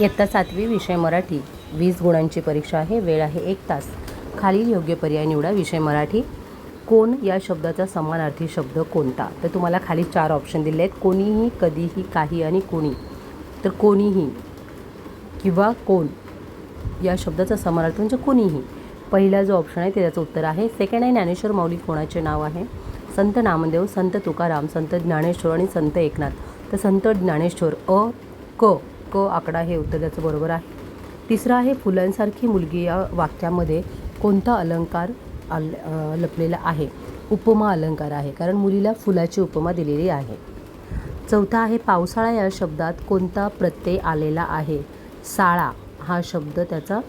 इयत्ता सातवी विषय मराठी. वीस गुणांची परीक्षा आहे वेळ आहे एक तास. खालील योग्य पर्याय निवडा. विषय मराठी. कोण या शब्दाचा समानार्थी शब्द कोणता? तर तुम्हाला खाली चार ऑप्शन दिले आहेत. कोणीही कधीही काही आणि कोणी. तर कोणीही किंवा कोण या शब्दाचा समानार्थी म्हणजे कोणीही. पहिला जो ऑप्शन आहे ते त्याचं उत्तर आहे सेकंड आहे ज्ञानेश्वर माऊली कोणाचे नाव आहे? संत नामदेव संत तुकाराम संत ज्ञानेश्वर आणि संत एकनाथ. तर संत ज्ञानेश्वर अ क क आकडा हे उत्तर त्याचं बरोबर आहे. तिसरं आहे फुलांसारखी मुलगी या वाक्यामध्ये कोणता अलंकार आल लपलेला आहे? उपमा अलंकार आहे कारण मुलीला फुलाची उपमा दिलेली आहे. चौथा आहे पावसाळा या शब्दात कोणता प्रत्यय आलेला आहे? साळा हा शब्द त्याचा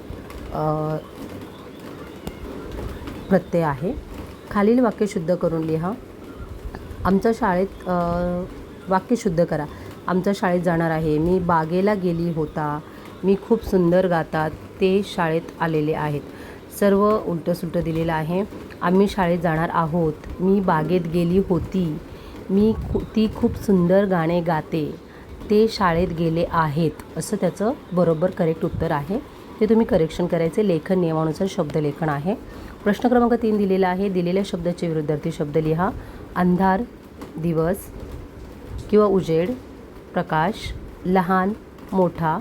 प्रत्यय आहे. खालील वाक्य शुद्ध करून लिहा. आमच्या शाळेत वाक्य शुद्ध करा. आमच्या शाळेत जाणार आहे. मी बागेला गेली होता. मी खूप सुंदर गातात ते शाळेत आलेले आहेत. सर्व उलटंसुलटं दिलेलं आहे. आम्ही शाळेत जाणार आहोत. मी बागेत गेली होती. मी खू ती खूप सुंदर गाणे गाते. ते शाळेत गेले आहेत. असं त्याचं बरोबर करेक्ट उत्तर आहे. ते तुम्ही करेक्शन करायचे. लेखन नियमानुसार शब्दलेखन आहे. प्रश्न क्रमांक तीन दिलेला आहे. दिलेल्या शब्दाचे विरुद्धार्थी शब्द लिहा. अंधार दिवस किंवा उजेड प्रकाश लहान मोठा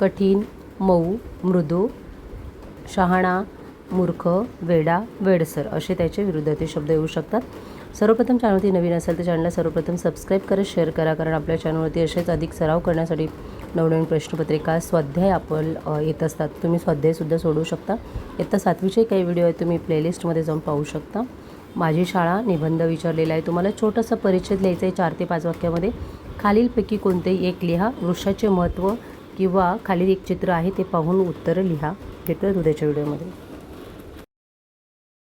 कठीण मऊ मृदू शहाणा मूर्ख वेडा वेडसर असे त्याचे विरुद्धार्थी शब्द येऊ शकतात. सर्वप्रथम चॅनलवरती नवीन असेल तर चॅनलला सर्वप्रथम सबस्क्राईब करा शेअर करा कारण आपल्या चॅनलवरती असेच अधिक सराव करण्यासाठी नवनवीन प्रश्नपत्रिका स्वाध्याय आपण येत असतात. तुम्ही स्वाध्यायसुद्धा सोडू शकता. इयत्ता सातवीचे काही व्हिडिओ आहेत तुम्ही प्लेलिस्टमध्ये जाऊन पाहू शकता. माझी शाळा निबंध विचारलेला आहे. तुम्हाला छोटासा परिच्छेद लिहायचा आहे चार ते पाच वाक्यामध्ये. खालीलपैकी कोणतेही एक लिहा. वृक्षाचे महत्त्व किंवा खालील एक चित्र आहे ते पाहून उत्तरं लिहा. भेटूयात उद्याच्या व्हिडिओमध्ये.